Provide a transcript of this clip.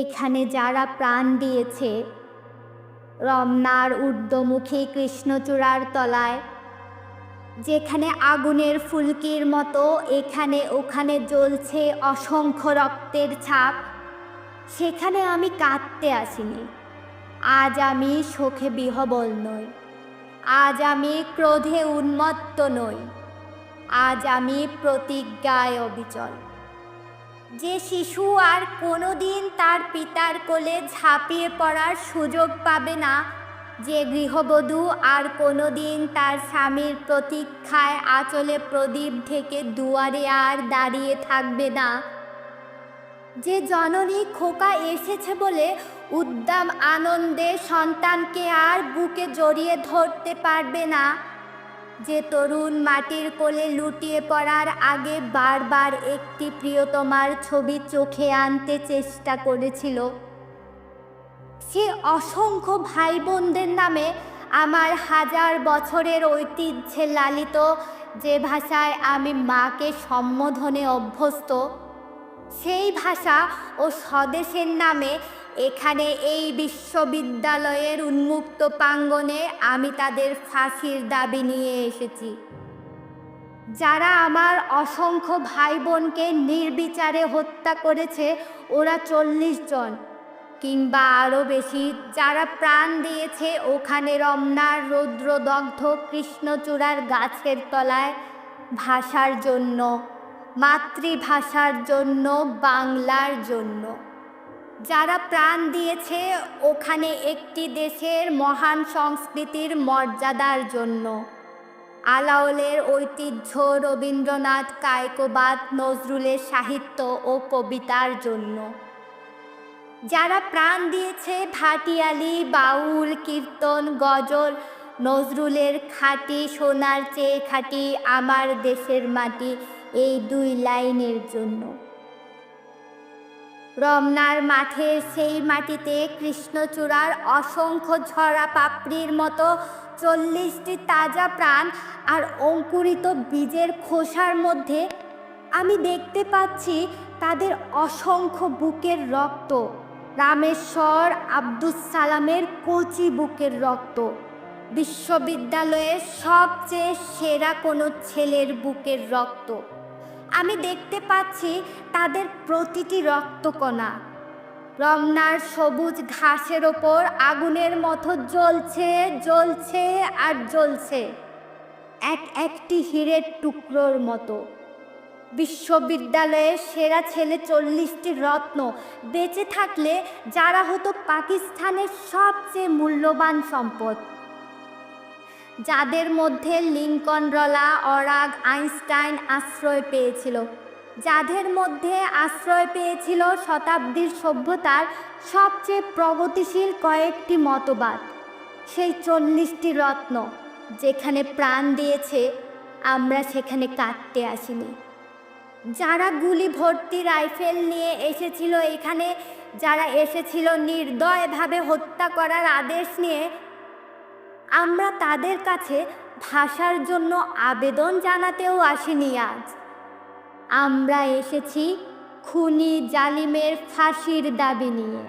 এখানে যারা প্রাণ দিয়েছে, রমনার ঊর্ধ্বমুখী কৃষ্ণচূড়ার তলায়, যেখানে আগুনের ফুলকির মতো এখানে ওখানে জ্বলছে অসংখ্য রক্তের ছাপ, সেখানে আমি কাঁদতে আসিনি। আজ আমি শোকে বিহবল নই। আজ আমি ক্রোধে উন্মত্ত নই। আজ আমি প্রতিজ্ঞায় অবিচল। যে শিশু আর কোনো দিন তার পিতার কোলে ঝাঁপিয়ে পড়ার সুযোগ পাবে না, যে গৃহবধূ আর কোনো দিন তার স্বামীর প্রতীক্ষায় আঁচলে প্রদীপ থেকে দুয়ারে আর দাঁড়িয়ে থাকবে না। যে জননী খোকা এসেছে বলে উদ্দাম আনন্দে সন্তানকে আর বুকে জড়িয়ে ধরতে পারবে না যে তরুণ মাটির কোলে লুটিয়ে পড়ার আগে বারবার একটি প্রিয়তমার ছবি চোখে আনতে চেষ্টা করেছিল। সে অসংখ্য ভাই বোনদের নামে আমার হাজার বছরের ঐতিহ্যে লালিত যে ভাষায় আমি মাকে সম্বোধনে অভ্যস্ত। সেই ভাষা ও স্বদেশের নামে এখানে এই বিশ্ববিদ্যালয়ের উন্মুক্ত প্রাঙ্গণে আমি তাদের ফাঁসির দাবি নিয়ে এসেছি। যারা আমার অসংখ্য ভাই বোনকে নির্বিচারে হত্যা করেছে, ওরা চল্লিশ জন কিংবা আরও বেশি। যারা প্রাণ দিয়েছে ওখানে রমনার রৌদ্রদগ্ধ কৃষ্ণচূড়ার গাছের তলায় ভাষার জন্য। মাতৃভাষার জন্য, বাংলার জন্য। যারা প্রাণ দিয়েছে ওখানে একটি দেশের মহান সংস্কৃতির মর্যাদার জন্য। আলাওলের ঐতিহ্য, রবীন্দ্রনাথ, কায়কোবাদ, নজরুলের সাহিত্য ও কবিতার জন্য। যারা প্রাণ দিয়েছে ভাটিয়ালি, বাউল, কীর্তন, গজল, নজরুলের খাঁটি, সোনার চেয়ে খাঁটি, আমার দেশের মাটি এই দুই লাইনের জন্য। রমনার মাঠের সেই মাটিতে কৃষ্ণচূড়ার অসংখ্য ঝরা পাপড়ির মতো চল্লিশটি তাজা প্রাণ আর অঙ্কুরিত বীজের খোসার মধ্যে আমি দেখতে পাচ্ছি তাদের অসংখ্য বুকের রক্ত। রামেশ্বর আব্দুস সালামের কচি বুকের রক্ত। বিশ্ববিদ্যালয়ের সবচেয়ে সেরা কোনো ছেলের বুকের রক্ত। আমি দেখতে পাচ্ছি তাদের প্রতিটি রক্তকণা। রমনার সবুজ ঘাসের ওপর আগুনের মতো জ্বলছে জ্বলছে আর জ্বলছে। এক একটি হীরের টুকরোর মতো। বিশ্ববিদ্যালয়ের সেরা ছেলে চল্লিশটি রত্ন বেঁচে থাকলে যারা হতো পাকিস্তানের সবচেয়ে মূল্যবান সম্পদ। যাদের মধ্যে লিঙ্কনরলা অরাগ, আইনস্টাইন আশ্রয় পেয়েছিল। যাদের মধ্যে আশ্রয় পেয়েছিল শতাব্দীর সভ্যতার সবচেয়ে প্রগতিশীল কয়েকটি মতবাদ। সেই চল্লিশটি রত্ন যেখানে প্রাণ দিয়েছে, আমরা সেখানে কাটতে আসিনি। যারা গুলি ভর্তি রাইফেল নিয়ে এসেছিল এখানে, যারা এসেছিল নির্দয়ভাবে হত্যা করার আদেশ নিয়ে আমরা তাদের কাছে ভাষার জন্য আবেদন জানাতেও আসিনি আজ। আমরা এসেছি খুনি জালিমের ফাঁসির দাবি নিয়ে।